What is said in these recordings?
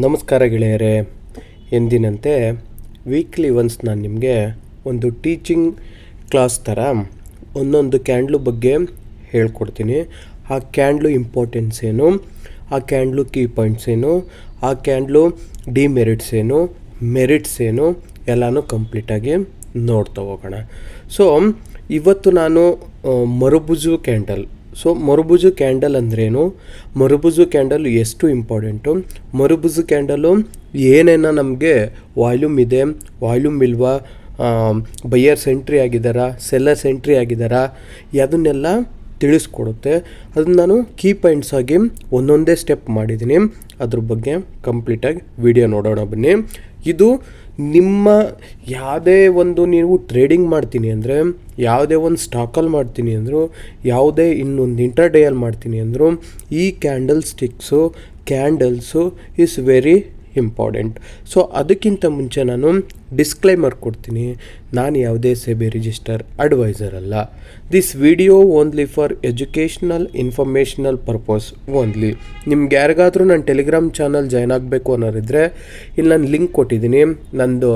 ನಮಸ್ಕಾರ ಗೆಳೆಯರೇ. ಎಂದಿನಂತೆ ವೀಕ್ಲಿ ಒನ್ಸ್ ನಾನು ನಿಮಗೆ ಒಂದು ಟೀಚಿಂಗ್ ಕ್ಲಾಸ್ ಥರ ಒಂದೊಂದು ಕ್ಯಾಂಡ್ಲು ಬಗ್ಗೆ ಹೇಳ್ಕೊಡ್ತೀನಿ. ಆ ಕ್ಯಾಂಡ್ಲು ಇಂಪಾರ್ಟೆನ್ಸ್ ಏನು, ಆ ಕ್ಯಾಂಡ್ಲು ಕೀ ಪಾಯಿಂಟ್ಸ್ ಏನು, ಆ ಕ್ಯಾಂಡ್ಲು ಡಿಮೆರಿಟ್ಸ್ ಏನು ಮೆರಿಟ್ಸ್ ಏನು ಎಲ್ಲನೂ ಕಂಪ್ಲೀಟಾಗಿ ನೋಡ್ತಾ ಹೋಗೋಣ. ಸೊ ಇವತ್ತು ನಾನು marubozu candle so marubozu candle ಅಂದ್ರೇನು? ಮರುಬುಜು ಕ್ಯಾಂಡಲ್ ಎಷ್ಟು ಇಂಪಾರ್ಟೆಂಟು ಮರುಬುಜು ಕ್ಯಾಂಡಲು ಏನೇನ ನಮಗೆ ವಾಲ್ಯೂಮ್ ಇದೆ? ವಾಲ್ಯೂಮ್ ಇಲ್ವಾ? ಬೈಯರ್ಸ್ ಎಂಟ್ರಿ ಆಗಿದ್ದಾರಾ? ಸೆಲ್ಲರ್ಸ್ ಎಂಟ್ರಿ ಆಗಿದ್ದಾರಾ? ಅದನ್ನೆಲ್ಲ ತಿಳಿಸ್ಕೊಡುತ್ತೆ? ಅದನ್ನ ನಾನು ಕೀ ಪಾಯಿಂಟ್ಸ್ ಆಗಿ ಒಂದೊಂದೇ ಸ್ಟೆಪ್ ಮಾಡಿದ್ದೀನಿ. ಅದ್ರ ಬಗ್ಗೆ ಕಂಪ್ಲೀಟಾಗಿ ವಿಡಿಯೋ ನೋಡೋಣ ಬನ್ನಿ. ಇದು ನಿಮ್ಮ ಯಾವುದೇ ಒಂದು ನೀವು ಟ್ರೇಡಿಂಗ್ ಮಾಡ್ತೀನಿ ಅಂದರೆ, ಯಾವುದೇ ಒಂದು ಸ್ಟಾಕಲ್ಲಿ ಮಾಡ್ತೀನಿ ಅಂದರು, ಯಾವುದೇ ಇನ್ನೊಂದು ಇಂಟರ್ಡೇಯಲ್ಲಿ ಮಾಡ್ತೀನಿ ಅಂದರು, ಈ candle sticks candles is very important so ಅದಕ್ಕಿಂತ ಮುಂಚೆ ನಾನು ಡಿಸ್ಕ್ಲೈಮರ್ ಕೊಡ್ತೀನಿ. ನಾನು ಯಾವುದೇ ಸೆಬಿ ರಿಜಿಸ್ಟರ್ ಅಡ್ವೈಸರ್ ಅಲ್ಲ. This video only for educational informational purpose only ನಿಮ್ಗೆ ಯಾರಿಗಾದರೂ ನಾನು ಟೆಲಿಗ್ರಾಮ್ ಚಾನಲ್ ಜಾಯ್ನ್ ಆಗಬೇಕು ಅನ್ನೋರಿದ್ರೆ, ಇಲ್ಲಿ ನಾನು ಲಿಂಕ್ ಕೊಟ್ಟಿದ್ದೀನಿ. ನಂದು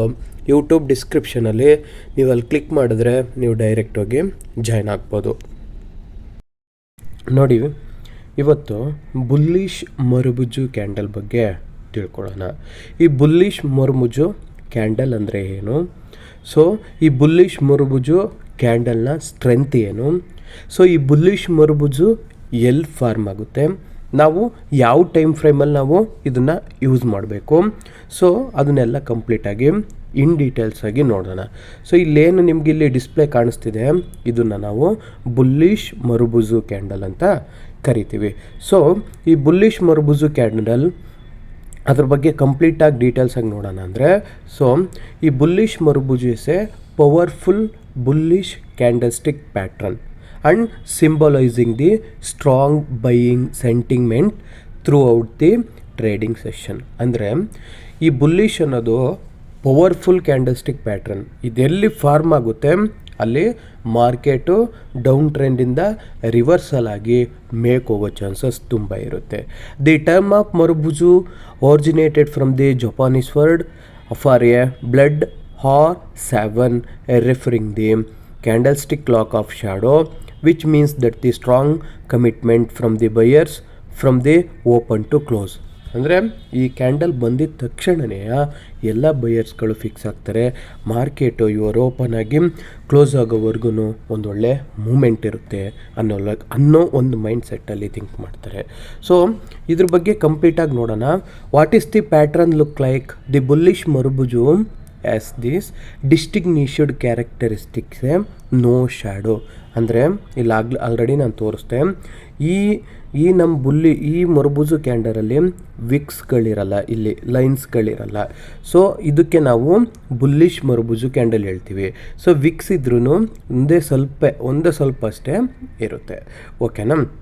ಯೂಟ್ಯೂಬ್ ಡಿಸ್ಕ್ರಿಪ್ಷನಲ್ಲಿ ನೀವು ಅಲ್ಲಿ ಕ್ಲಿಕ್ ಮಾಡಿದ್ರೆ ನೀವು ಡೈರೆಕ್ಟ್ ಹೋಗಿ ಜಾಯ್ನ್ ಆಗ್ಬೋದು. ನೋಡಿ, ಇವತ್ತು ಬುಲ್ಲಿಶ್ ಮರುಬುಜ್ಜು ಕ್ಯಾಂಡಲ್ ಬಗ್ಗೆ ತಿಳ್ಕೊಳ್ಳೋಣ. ಈ ಬುಲ್ಲಿಶ್ ಮರುಬುಜು ಕ್ಯಾಂಡಲ್ ಅಂದರೆ ಏನು? ಸೊ ಈ ಬುಲ್ಲಿಶ್ ಮರುಬುಜು ಕ್ಯಾಂಡಲ್ನ ಸ್ಟ್ರೆಂತ್ ಏನು? ಸೊ ಈ ಬುಲ್ಲಿಶ್ ಮರುಬುಜು ಎಲ್ ಫಾರ್ಮ್ ಆಗುತ್ತೆ. ನಾವು ಯಾವ ಟೈಮ್ ಫ್ರೇಮಲ್ಲಿ ನಾವು ಇದನ್ನು ಯೂಸ್ ಮಾಡಬೇಕು? ಸೊ ಅದನ್ನೆಲ್ಲ ಕಂಪ್ಲೀಟಾಗಿ ಇನ್ ಡೀಟೇಲ್ಸ್ ಆಗಿ ನೋಡೋಣ. ಸೊ ಇಲ್ಲೇನು ನಿಮ್ಗೆ ಇಲ್ಲಿ ಡಿಸ್ಪ್ಲೇ ಕಾಣಿಸ್ತಿದೆ? ಇದನ್ನು ನಾವು ಬುಲ್ಲಿಶ್ ಮರುಬುಜು ಕ್ಯಾಂಡಲ್ ಅಂತ ಕರಿತೀವಿ. ಸೊ ಈ ಬುಲ್ಲಿಶ್ ಮರುಬುಜು ಕ್ಯಾಂಡಲ್ ಅದ್ರ ಬಗ್ಗೆ ಕಂಪ್ಲೀಟಾಗಿ ಡೀಟೇಲ್ಸಾಗಿ ನೋಡೋಣ ಅಂದರೆ ಸೊ ಈ bullish ಮರುಭುಜಿಸೆ powerful bullish candlestick pattern and symbolizing the strong buying sentiment throughout the trading session ಅಂದರೆ, ಈ ಬುಲ್ಲಿಶ್ ಅನ್ನೋದು ಪವರ್ಫುಲ್ ಕ್ಯಾಂಡಲ್ಸ್ಟಿಕ್ ಪ್ಯಾಟ್ರನ್ ಇದೆಲ್ಲಿ ಫಾರ್ಮ್ ಆಗುತ್ತೆ? ಅಲ್ಲಿ ಮಾರ್ಕೆಟು ಡೌನ್ ಟ್ರೆಂಡಿಂದ ರಿವರ್ಸಲ್ ಆಗಿ ಮೇಕ್ ಹೋಗೋ ಚಾನ್ಸಸ್ ತುಂಬ ಇರುತ್ತೆ the term of marubozu originated from the Japanese word for a bald or shaven referring the candlestick clock of shadow which means that the strong commitment from the buyers from the open to close ಅಂದರೆ ಈ candle ಬಂದಿದ್ದ ತಕ್ಷಣವೇ ಎಲ್ಲ ಬಯರ್ಸ್ಗಳು fix ಆಗ್ತಾರೆ. Market ಇವರು open ಆಗಿ close ಆಗೋವರೆಗೂ ಒಂದೊಳ್ಳೆ ಮೂಮೆಂಟ್ ಇರುತ್ತೆ ಅನ್ನೋ ಅನ್ನೋ ಒಂದು ಮೈಂಡ್ ಸೆಟ್ಟಲ್ಲಿ ಥಿಂಕ್ ಮಾಡ್ತಾರೆ. ಸೊ ಇದ್ರ ಬಗ್ಗೆ ಕಂಪ್ಲೀಟಾಗಿ ನೋಡೋಣ. What is the pattern look like the bullish marubozu as this distinguished characteristics no shadow ಅಂದರೆ, ಇಲ್ಲಾಗ್ಲಿ ಆಲ್ರೆಡಿ ನಾನು ತೋರಿಸ್ದೆ. ಈ ಈ ನಮ್ಮ ಬುಲ್ಲಿ, ಈ ಮರುಬುಜು ಕ್ಯಾಂಡರಲ್ಲಿ ವಿಕ್ಸ್ಗಳಿರಲ್ಲ, ಇಲ್ಲಿ ಲೈನ್ಸ್ಗಳಿರಲ್ಲ. ಸೊ, ಇದಕ್ಕೆ ನಾವು ಬುಲ್ಲಿಶ್ ಮರುಬುಜು ಕ್ಯಾಂಡಲ್ ಹೇಳ್ತೀವಿ. ಸೊ, ವಿಕ್ಸ್ ಇದ್ರೂ ಒಂದೇ ಸ್ವಲ್ಪ ಒಂದೇ ಸ್ವಲ್ಪ ಅಷ್ಟೇ ಇರುತ್ತೆ. ಓಕೆನಾ?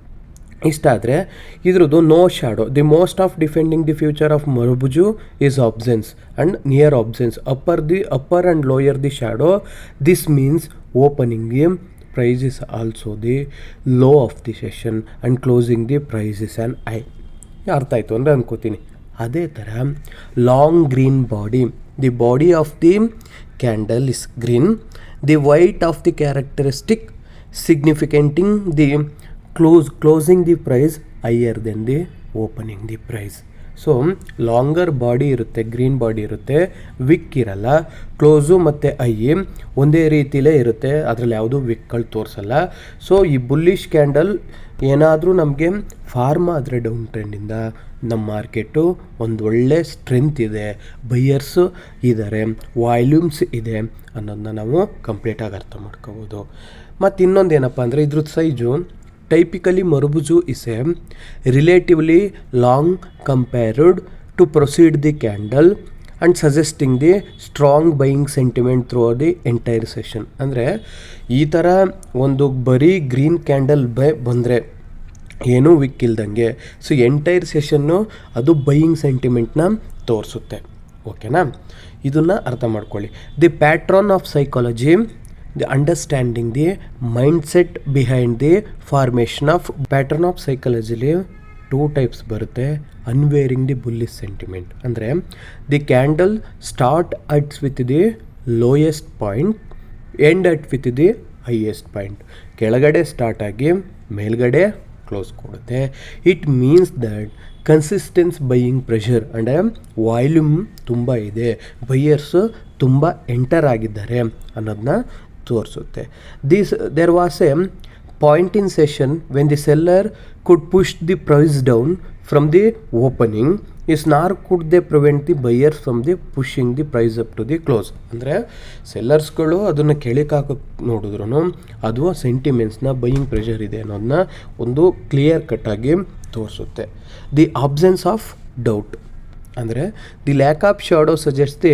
ಇಷ್ಟ ಆದರೆ ಇದ್ರದ್ದು no shadow. The most of defending the future of marubozu is absence and near absence. Upper the, upper and lower the shadow. This means opening the price is also the low of the session and closing the price is an high ಅರ್ಥ ಆಯಿತು ಅಂದರೆ ಅನ್ಕೋತೀನಿ. ಅದೇ ಥರ long green body the body of the candle is green the white of the characteristic signifying the close closing the price higher then the opening the price so longer body ಇರುತ್ತೆ green body ಇರುತ್ತೆ wick ಇರಲ್ಲ close ಮತ್ತು high ಒಂದೇ ರೀತಿಲೇ ಇರುತ್ತೆ, ಅದರಲ್ಲಿ ಯಾವುದೂ ವಿಕ್ಗಳು ತೋರಿಸಲ್ಲ. ಸೊ ಈ ಬುಲ್ಲಿಶ್ ಕ್ಯಾಂಡಲ್ ಏನಾದರೂ ನಮಗೆ ಫಾರ್ಮ್ ಆದರೆ ಡೌನ್ ಟ್ರೆಂಡಿಂದ ನಮ್ಮ ಮಾರ್ಕೆಟು ಒಂದು ಒಳ್ಳೆ ಸ್ಟ್ರೆಂತ್ ಇದೆ ಬೈಯರ್ಸು ಇದ್ದಾರೆ ವಾಲ್ಯೂಮ್ಸ್ ಇದೆ ಅನ್ನೋದನ್ನ ನಾವು ಕಂಪ್ಲೀಟಾಗಿ ಅರ್ಥ ಮಾಡ್ಕೋಬೋದು. ಮತ್ತು ಇನ್ನೊಂದು ಏನಪ್ಪ ಅಂದರೆ ಇದ್ರದ್ದು size typically marubozu is a relatively long compared to proceed the candle and suggesting the strong buying sentiment through the entire session ಅಂದರೆ ಈ ಥರ ಒಂದು ಬರೀ ಗ್ರೀನ್ ಕ್ಯಾಂಡಲ್ ಬೈ ಬಂದರೆ ಏನೂ ವಿಕ್ಕಿಲ್ದಂಗೆ ಸೊ ಎಂಟೈರ್ ಸೆಷನ್ನು ಅದು ಬೈಯಿಂಗ್ ಸೆಂಟಿಮೆಂಟ್ನ ತೋರಿಸುತ್ತೆ. ಓಕೆನಾ ಇದನ್ನು ಅರ್ಥ ಮಾಡ್ಕೊಳ್ಳಿ. The pattern of psychology the understanding the mindset behind behind the formation of of psychologically two types ಬರುತ್ತೆ ಅನ್ವೇರಿಂಗ್ ದಿ ಬುಲ್ಲಿಸ್ ಸೆಂಟಿಮೆಂಟ್ ಅಂದರೆ the candle starts with the lowest point end at with the highest point ಕೆಳಗಡೆ start ಆಗಿ ಮೇಲ್ಗಡೆ close ಕೊಡುತ್ತೆ. It means that consistence buying pressure ಅಂದರೆ volume ತುಂಬ ಇದೆ. Buyers ತುಂಬ ಎಂಟರ್ ಆಗಿದ್ದಾರೆ ಅನ್ನೋದನ್ನ ತೋರಿಸುತ್ತೆ. This there was a point in session when the seller could push the price down from the opening is nor could they prevent the buyer from the pushing the price up to the close ಅಂದರೆ ಸೆಲ್ಲರ್ಸ್ಗಳು ಅದನ್ನು ಕೆಳಕಾಕೋಕ್ಕೆ ನೋಡಿದ್ರು ಅದು ಸೆಂಟಿಮೆಂಟ್ಸ್ನ buying pressure ಇದೆ ಅನ್ನೋದನ್ನ ಒಂದು clear ಕಟ್ಟಾಗಿ ತೋರಿಸುತ್ತೆ. ದಿ ಆಬ್ಸೆನ್ಸ್ ಆಫ್ ಡೌಟ್ ಅಂದರೆ the lack of shadow suggest the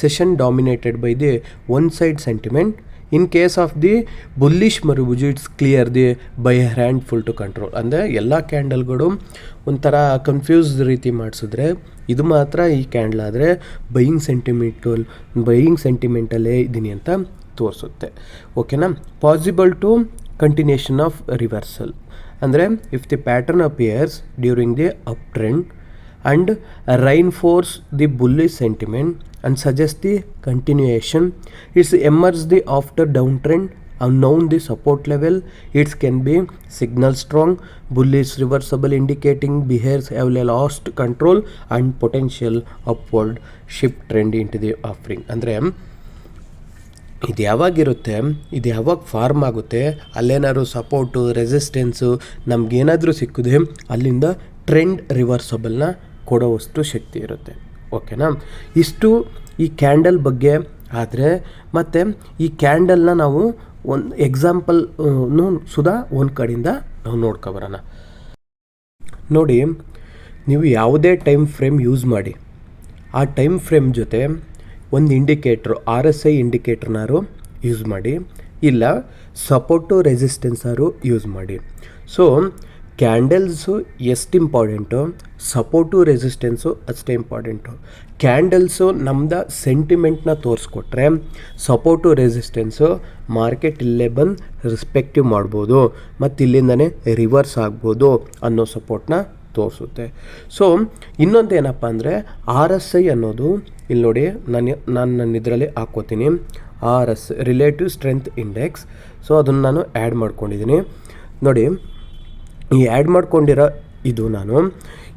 session dominated by the one side sentiment in case of the bullish marubozu it's clear the buy hand full to control ಅಂದರೆ ಎಲ್ಲ ಕ್ಯಾಂಡಲ್ಗಳು ಒಂಥರ confuse ರೀತಿ ಮಾಡಿಸಿದ್ರೆ ಇದು ಮಾತ್ರ ಈ candle ಆದರೆ ಬೈಯಿಂಗ್ ಸೆಂಟಿಮೆಂಟಲ್ ಬೈಯಿಂಗ್ ಸೆಂಟಿಮೆಂಟಲ್ಲೇ ಇದ್ದೀನಿ ಅಂತ ತೋರಿಸುತ್ತೆ. ಓಕೆನಾ possible to continuation of reversal ಅಂದರೆ if the pattern appears during the up trend and reinforce the bullish sentiment and suggest the continuation. It's emerged the after downtrend unknown the support level it can be signal strong bullish reversible indicating behaves have lost control and potential upward shift trend into the offering ಅಂದರೆ ಇದು ಯಾವಾಗಿರುತ್ತೆ ಇದು ಯಾವಾಗ form ಆಗುತ್ತೆ ಅಲ್ಲೇನಾದ್ರು support resistance ನಮಗೇನಾದರೂ ಸಿಕ್ಕಿದೆ ಅಲ್ಲಿಂದ trend ರಿವರ್ಸಬಲ್ನ ಕೊಡೋವಷ್ಟು ಶಕ್ತಿ ಇರುತ್ತೆ. ಓಕೆನಾ? ಇಷ್ಟು ಈ ಕ್ಯಾಂಡಲ್ ಬಗ್ಗೆ ಆದರೆ ಮತ್ತು ಈ ಕ್ಯಾಂಡಲ್ನ ನಾವು ಒಂದು ಎಕ್ಸಾಂಪಲ್ ಸುಧಾ, ಒಂದು ಕಡೆಯಿಂದ ನಾವು ನೋಡ್ಕೊಬರೋಣ ನೋಡಿ, ನೀವು ಯಾವುದೇ ಟೈಮ್ ಫ್ರೇಮ್ ಯೂಸ್ ಮಾಡಿ. ಆ ಟೈಮ್ ಫ್ರೇಮ್ ಜೊತೆ ಒಂದು ಇಂಡಿಕೇಟ್ರು, ಆರ್ ಎಸ್ ಐ ಇಂಡಿಕೇಟ್ರ್ನಾರು ಯೂಸ್ ಮಾಡಿ. ಇಲ್ಲ, ಸಪೋರ್ಟು ರೆಸಿಸ್ಟೆನ್ಸಾರು ಯೂಸ್ ಮಾಡಿ. ಸೊ ಕ್ಯಾಂಡಲ್ಸು ಎಷ್ಟು ಇಂಪಾರ್ಟೆಂಟು ಸಪೋರ್ಟು ರೆಸಿಸ್ಟೆನ್ಸು ಅಷ್ಟೇ ಇಂಪಾರ್ಟೆಂಟು ಕ್ಯಾಂಡಲ್ಸು ನಮ್ದು ಸೆಂಟಿಮೆಂಟ್ನ ತೋರಿಸ್ಕೊಟ್ರೆ ಸಪೋರ್ಟು ರೆಸಿಸ್ಟೆನ್ಸು ಮಾರ್ಕೆಟ್ ಇಲ್ಲೇ ಬಂದು ರೆಸ್ಪೆಕ್ಟಿವ್ ಮಾಡ್ಬೋದು, ಮತ್ತು ಇಲ್ಲಿಂದನೇ ರಿವರ್ಸ್ ಆಗ್ಬೋದು ಅನ್ನೋ ಸಪೋರ್ಟ್ನ ತೋರಿಸುತ್ತೆ. ಸೊ ಇನ್ನೊಂದು ಏನಪ್ಪ ಅಂದರೆ ಆರ್ ಎಸ್ ಐ ಅನ್ನೋದು ಇಲ್ಲಿ ನೋಡಿ ನಾನು ನಾನು ನನ್ನ ಇದರಲ್ಲಿ ಹಾಕ್ಕೋತೀನಿ. R S relative strength index so ಅದನ್ನು ನಾನು ಆ್ಯಡ್ ಮಾಡ್ಕೊಂಡಿದ್ದೀನಿ ನೋಡಿ ಈ ಆ್ಯಡ್ ಮಾಡ್ಕೊಂಡಿರೋ ಇದು ನಾನು.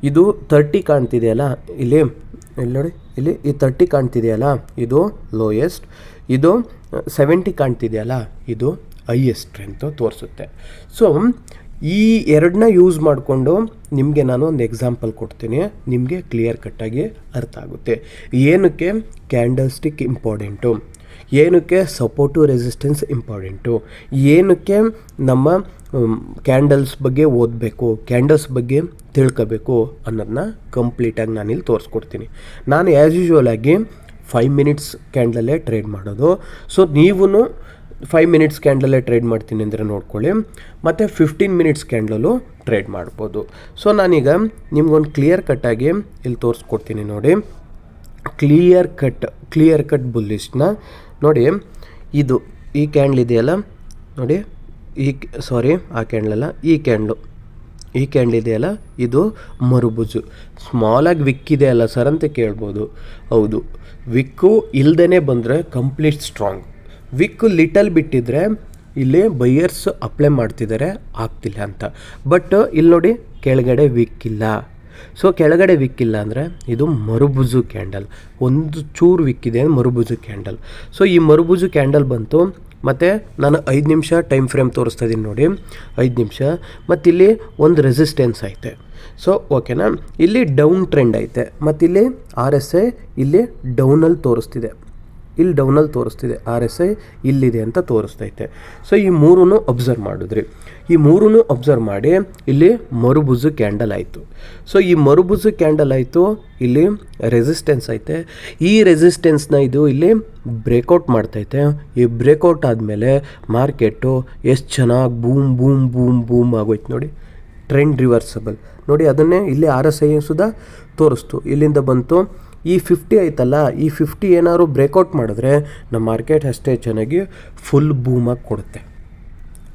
ಇದು ತರ್ಟಿ ಕಾಣ್ತಿದೆಯಲ್ಲ? ಇಲ್ಲಿ ಇಲ್ಲಿ ನೋಡಿ, ಇಲ್ಲಿ ಈ ತರ್ಟಿ ಕಾಣ್ತಿದೆಯಲ್ಲ? ಇದು ಲೋಯೆಸ್ಟ್ ಇದು ಸೆವೆಂಟಿ ಕಾಣ್ತಿದೆಯಲ್ಲ? ಇದು ಹೈಯೆಸ್ಟ್ ಸ್ಟ್ರೆಂತು ತೋರಿಸುತ್ತೆ. ಸೊ ಈ ಎರಡನ್ನ ಯೂಸ್ ಮಾಡಿಕೊಂಡು ನಿಮಗೆ ನಾನು ಒಂದು ಎಕ್ಸಾಂಪಲ್ ಕೊಡ್ತೀನಿ. ನಿಮಗೆ ಕ್ಲಿಯರ್ ಕಟ್ಟಾಗಿ ಅರ್ಥ ಆಗುತ್ತೆ. ಏನಕ್ಕೆ? ಕ್ಯಾಂಡಲ್ ಸ್ಟಿಕ್ ಇಂಪಾರ್ಟೆಂಟು ಏನಕ್ಕೆ? ಸಪೋರ್ಟು ರೆಸಿಸ್ಟೆನ್ಸ್ ಇಂಪಾರ್ಟೆಂಟು ಏನಕ್ಕೆ? ನಮ್ಮ ಕ್ಯಾಂಡಲ್ಸ್ ಬಗ್ಗೆ ಓದಬೇಕು ಕ್ಯಾಂಡಲ್ಸ್ ಬಗ್ಗೆ ತಿಳ್ಕೋಬೇಕು ಅನ್ನೋದನ್ನ ಕಂಪ್ಲೀಟಾಗಿ ಇಲ್ಲಿ ತೋರಿಸ್ಕೊಡ್ತೀನಿ. ನಾನು ಆ್ಯಸ್ ಯೂಶ್ವಲ್ ಆಗಿ ಫೈವ್ ಮಿನಿಟ್ಸ್ ಕ್ಯಾಂಡಲಲ್ಲೇ ಟ್ರೇಡ್ ಮಾಡೋದು. ಸೊ ನೀವು ಫೈವ್ ಮಿನಿಟ್ಸ್ ಕ್ಯಾಂಡಲೇ ಟ್ರೇಡ್ ಮಾಡ್ತೀನಿ ಅಂದರೆ ನೋಡ್ಕೊಳ್ಳಿ. ಮತ್ತು ಫಿಫ್ಟೀನ್ ಮಿನಿಟ್ಸ್ ಕ್ಯಾಂಡಲು ಟ್ರೇಡ್ ಮಾಡ್ಬೋದು. ಸೊ ನಾನೀಗ ನಿಮ್ಗೊಂದು ಕ್ಲಿಯರ್ ಕಟ್ಟಾಗಿ ಇಲ್ಲಿ ತೋರಿಸ್ಕೊಡ್ತೀನಿ ನೋಡಿ. ಕ್ಲಿಯರ್ ಕಟ್ ಕ್ಲಿಯರ್ ಕಟ್ ಬುಲ್ಲಿಸ್ಟ್ನ ನೋಡಿ, ಇದು ಈ ಕ್ಯಾಂಡ್ಲ್ ಇದೆಯಲ್ಲ ನೋಡಿ. ಈ ಸಾರಿ ಆ ಕ್ಯಾಂಡ್ಲಲ್ಲ ಈ ಕ್ಯಾಂಡ್ಲು ಈ ಕ್ಯಾಂಡ್ಲ್ ಇದೆಯಲ್ಲ? ಇದು ಮರುಭುಜು. ಸ್ಮಾಲಾಗಿ ವಿಕ್ ಇದೆ ಅಲ್ಲ ಸರ್ ಅಂತ ಕೇಳ್ಬೋದು. ಹೌದು. ವಿಕ್ಕು ಇಲ್ದೇ ಬಂದರೆ ಕಂಪ್ಲೀಟ್ ಸ್ಟ್ರಾಂಗ್ ವಿಕ್ಕು ಲಿಟಲ್ ಬಿಟ್ಟಿದ್ರೆ ಇಲ್ಲಿ ಬೈಯರ್ಸ್ ಅಪ್ಲೈ ಮಾಡ್ತಿದ್ದಾರೆ ಆಗ್ತಿಲ್ಲ ಅಂತ. ಬಟ್ ಇಲ್ಲಿ ನೋಡಿ ಕೆಳಗಡೆ ವಿಕ್ಕಿಲ್ಲ ಸೊ ಕೆಳಗಡೆ ವಿಕ್ಕಿಲ್ಲ ಅಂದರೆ ಇದು ಮರುಭುಜು ಕ್ಯಾಂಡಲ್ ಒಂದು ಚೂರು ವಿಕ್ಕಿದೆ ಮರುಭುಜು ಕ್ಯಾಂಡಲ್ ಸೊ ಈ ಮರುಭುಜು ಕ್ಯಾಂಡಲ್ ಬಂತು. ಮತ್ತು ನಾನು ಐದು ನಿಮಿಷ ಟೈಮ್ ಫ್ರೇಮ್ ತೋರಿಸ್ತಾ ಇದ್ದೀನಿ ನೋಡಿ. ಐದು ನಿಮಿಷ. ಮತ್ತು ಇಲ್ಲಿ ಒಂದು ರೆಸಿಸ್ಟೆನ್ಸ್ ಐತೆ. ಸೊ ಓಕೆನಾ ಇಲ್ಲಿ ಡೌನ್ ಟ್ರೆಂಡ್ ಐತೆ. ಮತ್ತು ಇಲ್ಲಿ ಆರ್ ಎಸ್ ಐ ಇಲ್ಲಿ ಡೌನಲ್ಲಿ ತೋರಿಸ್ತಿದೆ. ಇಲ್ಲಿ ಡೌನಲ್ಲಿ ತೋರಿಸ್ತಿದೆ, ಆರ್ ಎಸ್ ಐ ಇಲ್ಲಿದೆ ಅಂತ ತೋರಿಸ್ತೈತೆ. ಸೊ ಈ ಮೂರೂ ಅಬ್ಸರ್ವ್ ಮಾಡಿದ್ರಿ. ಈ ಮೂರೂ ಅಬ್ಸರ್ವ್ ಮಾಡಿ ಇಲ್ಲಿ ಮರುಬುಜು ಕ್ಯಾಂಡಲ್ ಆಯಿತು. ಸೊ ಈ ಮರುಬುಜು ಕ್ಯಾಂಡಲ್ ಆಯಿತು, ಇಲ್ಲಿ ರೆಸಿಸ್ಟೆನ್ಸ್ ಐತೆ. ಈ ರೆಸಿಸ್ಟೆನ್ಸ್ನ ಇದು ಇಲ್ಲಿ ಬ್ರೇಕೌಟ್ ಮಾಡ್ತೈತೆ. ಈ ಬ್ರೇಕೌಟ್ ಆದಮೇಲೆ ಮಾರ್ಕೆಟು ಎಷ್ಟು ಚೆನ್ನಾಗಿ ಬೂಮ್ ಬೂಮ್ ಬೂಮ್ ಬೂಮ್ ಆಗೋಯ್ತು ನೋಡಿ. ಟ್ರೆಂಡ್ ರಿವರ್ಸಬಲ್ ನೋಡಿ, ಅದನ್ನೇ ಇಲ್ಲಿ ಆರ್ ಎಸ್ ಐ ಸುಧಾ ತೋರಿಸ್ತು. ಇಲ್ಲಿಂದ ಬಂತು ಈ ಫಿಫ್ಟಿ ಐತಲ್ಲ ಈ ಫಿಫ್ಟಿ ಏನಾದ್ರು ಬ್ರೇಕೌಟ್ ಮಾಡಿದ್ರೆ ನಮ್ಮ ಮಾರ್ಕೆಟ್ ಅಷ್ಟೇ ಚೆನ್ನಾಗಿ ಫುಲ್ ಬೂಮಾಗಿ ಕೊಡುತ್ತೆ.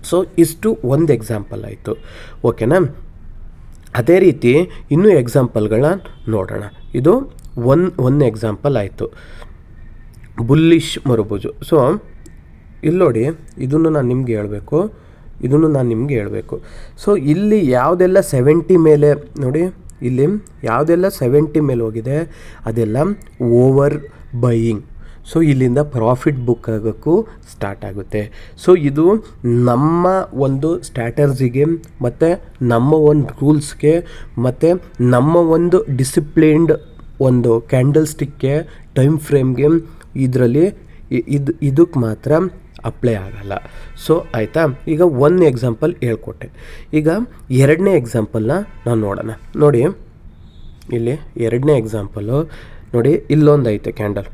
ಸೊ ಇಷ್ಟು ಒಂದು ಎಕ್ಸಾಂಪಲ್ ಆಯಿತು. ಓಕೆನಾ ಅದೇ ರೀತಿ ಇನ್ನೂ ಎಕ್ಸಾಂಪಲ್ಗಳನ್ನ ನೋಡೋಣ. ಇದು ಒನ್ ಒಂದು ಎಕ್ಸಾಂಪಲ್ ಆಯಿತು. ಬುಲ್ಲಿಶ್ ಮರುಭುಜು. ಸೊ ಇಲ್ಲಿ ನೋಡಿ, ಇದನ್ನು ನಾನು ನಿಮಗೆ ಹೇಳಬೇಕು. ಇದನ್ನು ನಾನು ನಿಮಗೆ ಹೇಳಬೇಕು. ಸೊ ಇಲ್ಲಿ ಯಾವುದೆಲ್ಲ ಸೆವೆಂಟಿ ಮೇಲೆ, ನೋಡಿ ಇಲ್ಲಿ ಯಾವುದೆಲ್ಲ ಸೆವೆಂಟಿ ಮೇಲೆ ಹೋಗಿದೆ, ಅದೆಲ್ಲ ಓವರ್ ಬೈಯಿಂಗ್ ಸೊ ಇಲ್ಲಿಂದ ಪ್ರಾಫಿಟ್ ಬುಕ್ ಆಗೋಕ್ಕೂ ಸ್ಟಾರ್ಟ್ ಆಗುತ್ತೆ. ಸೊ ಇದು ನಮ್ಮ ಒಂದು ಸ್ಟ್ಯಾಟರ್ಜಿಗೆ ಮತ್ತು ನಮ್ಮ ಒಂದು ರೂಲ್ಸ್ಗೆ ಮತ್ತು ನಮ್ಮ ಒಂದು ಡಿಸಿಪ್ಲಿನ್ಡ್ ಒಂದು ಕ್ಯಾಂಡಲ್ ಸ್ಟಿಕ್ಗೆ ಟೈಮ್ ಫ್ರೇಮ್ಗೆ ಇದರಲ್ಲಿ ಇದು ಇದಕ್ಕೆ ಮಾತ್ರ ಅಪ್ಲೈ ಆಗಲ್ಲ. ಸೊ ಆಯಿತಾ? ಈಗ ಒಂದು ಎಕ್ಸಾಂಪಲ್ ಹೇಳ್ಕೊಟ್ಟೆ. ಈಗ ಎರಡನೇ ಎಕ್ಸಾಂಪಲ್ನ ನಾವು ನೋಡೋಣ. ನೋಡಿ, ಇಲ್ಲಿ ಎರಡನೇ ಎಕ್ಸಾಂಪಲು ನೋಡಿ, ಇಲ್ಲೊಂದು ಐತೆ ಕ್ಯಾಂಡಲ್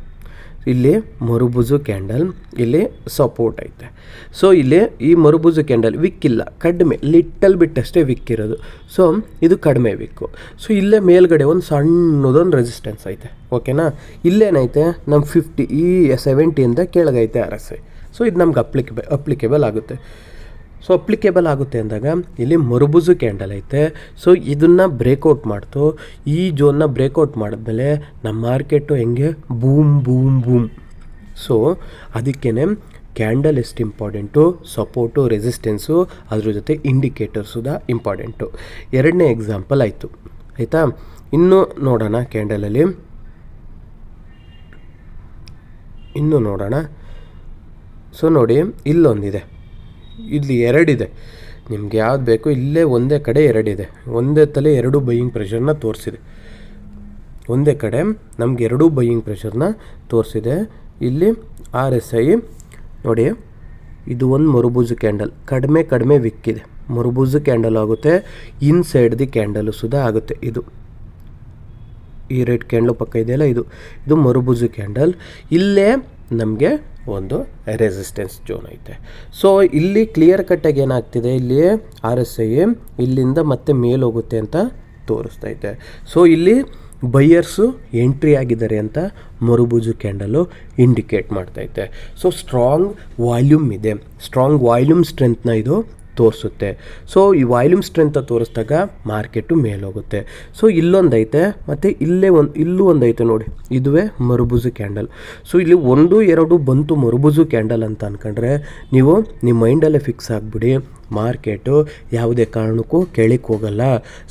ಇಲ್ಲಿ ಮರುಬುಜು ಕ್ಯಾಂಡಲ್ ಇಲ್ಲಿ ಸಪೋರ್ಟ್ ಐತೆ. ಸೊ ಇಲ್ಲಿ ಈ ಮರುಬುಜು ಕ್ಯಾಂಡಲ್ ವಿಕ್ಕಿಲ್ಲ ಕಡಿಮೆ ಲಿಟ್ಟಲ್ ಬಿಟ್ಟಷ್ಟೇ ವಿಕ್ಕಿರೋದು ಸೊ ಇದು ಕಡಿಮೆ ವಿಕ್ಕು ಸೊ ಇಲ್ಲೇ ಮೇಲ್ಗಡೆ ಒಂದು ಸಣ್ಣದೊಂದು ರೆಸಿಸ್ಟೆನ್ಸ್ ಐತೆ. ಓಕೆನಾ ಇಲ್ಲೇನೈತೆ? ನಮ್ಮ ಫಿಫ್ಟಿ ಈ ಸೆವೆಂಟಿಯಿಂದ ಕೆಳಗೈತೆ ಆರ್ ಸೊ ಇದು ನಮ್ಗೆ ಅಪ್ಲಿಕೇಬಲ್ ಅಪ್ಲಿಕೇಬಲ್ ಆಗುತ್ತೆ. ಸೊ ಅಪ್ಲಿಕೇಬಲ್ ಆಗುತ್ತೆ ಅಂದಾಗ ಇಲ್ಲಿ ಮರುಬುಜು ಕ್ಯಾಂಡಲ್ ಐತೆ. ಸೊ ಇದನ್ನು ಬ್ರೇಕೌಟ್ ಮಾಡ್ತು. ಈ ಜೋನ್ನ ಬ್ರೇಕೌಟ್ ಮಾಡಿದ್ಮೇಲೆ ನಮ್ಮ ಮಾರ್ಕೆಟು ಹೆಂಗೆ? ಬೂಮ್ ಬೂಮ್ ಬೂಮ್ ಸೊ ಅದಕ್ಕೇ ಕ್ಯಾಂಡಲ್ ಎಷ್ಟು ಇಂಪಾರ್ಟೆಂಟು ಸಪೋರ್ಟು ರೆಸಿಸ್ಟೆನ್ಸು ಅದ್ರ ಜೊತೆ ಇಂಡಿಕೇಟರ್ ಸುಧಾ ಇಂಪಾರ್ಟೆಂಟು ಎರಡನೇ ಎಕ್ಸಾಂಪಲ್ ಆಯಿತು. ಆಯಿತಾ? ಇನ್ನು ನೋಡೋಣ ಕ್ಯಾಂಡಲಲ್ಲಿ ಇನ್ನು ನೋಡೋಣ. ಸೊ ನೋಡಿ, ಇಲ್ಲೊಂದಿದೆ. ಇಲ್ಲಿ ಎರಡಿದೆ. ನಿಮ್ಗೆ ಯಾವ್ದು ಬೇಕು ಇಲ್ಲೇ ಒಂದೇ ಕಡೆ ಎರಡಿದೆ. ಒಂದೇ ತಲೆ ಎರಡು ಬೈಯಿಂಗ್ ಪ್ರೆಷರ್ನ ತೋರಿಸಿದೆ. ಒಂದೇ ಕಡೆ ನಮ್ಗೆ ಎರಡೂ ಬೈಯಿಂಗ್ ಪ್ರೆಷರ್ನ ತೋರಿಸಿದೆ. ಇಲ್ಲಿ ಆರ್ ಎಸ್ ಐ ನೋಡಿ, ಇದು ಒಂದು ಮರುಬೂಜು ಕ್ಯಾಂಡಲ್ ಕಡಿಮೆ ಕಡಿಮೆ ವಿಕ್ಕಿದೆ. ಮರುಬೂಜು ಕ್ಯಾಂಡಲ್ ಆಗುತ್ತೆ ಇನ್ ಸೈಡ್ ದಿ ಕ್ಯಾಂಡಲು ಸುಧಾ ಆಗುತ್ತೆ ಇದು. ಈ ರೆಡ್ ಕ್ಯಾಂಡಲ್ ಪಕ್ಕ ಇದೆಯಲ್ಲ, ಇದು. ಇದು ಮರುಬುಜು ಕ್ಯಾಂಡಲ್ ಇಲ್ಲೇ ನಮಗೆ ಒಂದು ರೆಸಿಸ್ಟೆನ್ಸ್ ಜೋನ್ ಐತೆ. ಸೊ ಇಲ್ಲಿ ಕ್ಲಿಯರ್ ಕಟ್ಟಾಗಿ ಏನಾಗ್ತಿದೆ? ಇಲ್ಲಿ ಆರ್ ಎಸ್ ಐ ಇಲ್ಲಿಂದ ಮತ್ತೆ ಮೇಲೋಗುತ್ತೆ ಅಂತ ತೋರಿಸ್ತೈತೆ ಸೊ ಇಲ್ಲಿ ಬೈಯರ್ಸು ಎಂಟ್ರಿ ಆಗಿದ್ದಾರೆ ಅಂತ ಮರುಬುಜು ಕ್ಯಾಂಡಲು ಇಂಡಿಕೇಟ್ ಮಾಡ್ತೈತೆ ಸೊ ಸ್ಟ್ರಾಂಗ್ ವಾಲ್ಯೂಮ್ ಇದೆ. ಸ್ಟ್ರಾಂಗ್ ವಾಲ್ಯೂಮ್ ಸ್ಟ್ರೆಂತ್ನ ಇದು ತೋರಿಸುತ್ತೆ. ಸೊ ಈ ವಾಲ್ಯೂಮ್ ಸ್ಟ್ರೆಂತ್ ತೋರಿಸಿದಾಗ ಮಾರ್ಕೆಟು ಮೇಲೋಗುತ್ತೆ. ಸೊ ಇಲ್ಲೊಂದೈತೆ, ಮತ್ತು ಇಲ್ಲೇ ಒಂದು, ಇಲ್ಲೂ ಒಂದೈತೆ ನೋಡಿ. ಇದುವೇ ಮರುಬುಜು ಕ್ಯಾಂಡಲ್ ಸೊ ಇಲ್ಲಿ ಒಂದು, ಎರಡು ಬಂತು ಮರುಬುಜು ಕ್ಯಾಂಡಲ್ ಅಂತ ಅಂದ್ಕೊಂಡ್ರೆ ನೀವು ನಿಮ್ಮ ಮೈಂಡಲ್ಲೇ ಫಿಕ್ಸ್ ಆಗಿಬಿಡಿ. ಮಾರ್ಕೆಟು ಯಾವುದೇ ಕಾರಣಕ್ಕೂ ಕೆಳಕ್ಕೆ ಹೋಗಲ್ಲ.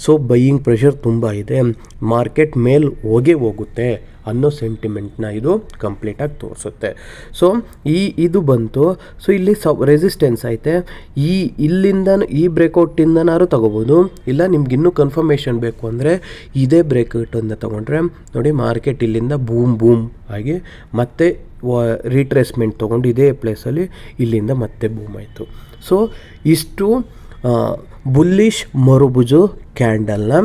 ಸೊ ಬೈಯಿಂಗ್ ಪ್ರೆಷರ್ ತುಂಬ ಇದೆ. ಮಾರ್ಕೆಟ್ ಮೇಲೆ ಹೋಗೇ ಹೋಗುತ್ತೆ. ಅನ್ನೋ ಸೆಂಟಿಮೆಂಟ್ನ ಇದು ಕಂಪ್ಲೀಟಾಗಿ ತೋರಿಸುತ್ತೆ. ಸೊ ಈ, ಇದು ಬಂತು. ಸೊ ಇಲ್ಲಿ ಸ ರೆಸಿಸ್ಟೆನ್ಸ್ ಐತೆ. ಈ, ಇಲ್ಲಿಂದ ಈ ಬ್ರೇಕೌಟಿಂದನಾರು ತಗೋಬೋದು. ಇಲ್ಲ ನಿಮ್ಗಿನ್ನೂ ಕನ್ಫರ್ಮೇಷನ್ ಬೇಕು ಅಂದರೆ ಇದೇ ಬ್ರೇಕೌಟನ್ನು ತೊಗೊಂಡ್ರೆ, ನೋಡಿ ಮಾರ್ಕೆಟ್ ಇಲ್ಲಿಂದ ಬೂಮ್ ಬೂಮ್ ಆಗಿ ಮತ್ತೆ ರೀಟ್ರೇಸ್ಮೆಂಟ್ ತೊಗೊಂಡು ಇದೇ ಪ್ಲೇಸಲ್ಲಿ ಇಲ್ಲಿಂದ ಮತ್ತೆ ಬೂಮ್ ಆಯಿತು. ಸೊ ಇಷ್ಟು ಬುಲ್ಲಿಶ್ ಮರುಬುಜು ಕ್ಯಾಂಡಲ್ನ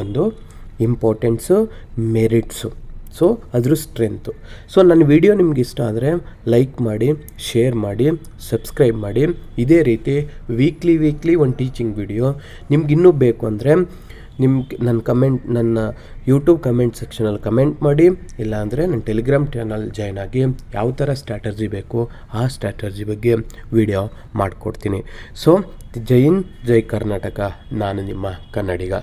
ಒಂದು ಇಂಪಾರ್ಟೆನ್ಸು ಮೆರಿಟ್ಸು ಸೊ ಅದ್ರ ಸ್ಟ್ರೆಂತು. ಸೊ ನನ್ನ ವಿಡಿಯೋ ನಿಮ್ಗೆ ಇಷ್ಟ ಆದರೆ ಲೈಕ್ ಮಾಡಿ, ಶೇರ್ ಮಾಡಿ, ಸಬ್ಸ್ಕ್ರೈಬ್ ಮಾಡಿ. ಇದೇ ರೀತಿ ವೀಕ್ಲಿ ವೀಕ್ಲಿ ಒಂದು ಟೀಚಿಂಗ್ ವಿಡಿಯೋ ನಿಮ್ಗಿನ್ನೂ ಬೇಕು ಅಂದರೆ ನಿಮ್ಗೆ ನನ್ನ ಕಮೆಂಟ್ ನನ್ನ ಯೂಟ್ಯೂಬ್ ಕಮೆಂಟ್ ಸೆಕ್ಷನಲ್ಲಿ ಕಮೆಂಟ್ ಮಾಡಿ. ಇಲ್ಲಾಂದರೆ ನನ್ನ ಟೆಲಿಗ್ರಾಮ್ ಚಾನಲ್ ಜಾಯ್ನ್ ಆಗಿ ಯಾವ ಥರ ಸ್ಟ್ರಾಟರ್ಜಿ ಬೇಕು, ಆ ಸ್ಟ್ರಾಟರ್ಜಿ ಬಗ್ಗೆ ವಿಡಿಯೋ ಮಾಡಿಕೊಡ್ತೀನಿ. ಸೊ ಜೈನ್ ಜೈ ಕರ್ನಾಟಕ. ನಾನು ನಿಮ್ಮ ಕನ್ನಡಿಗ.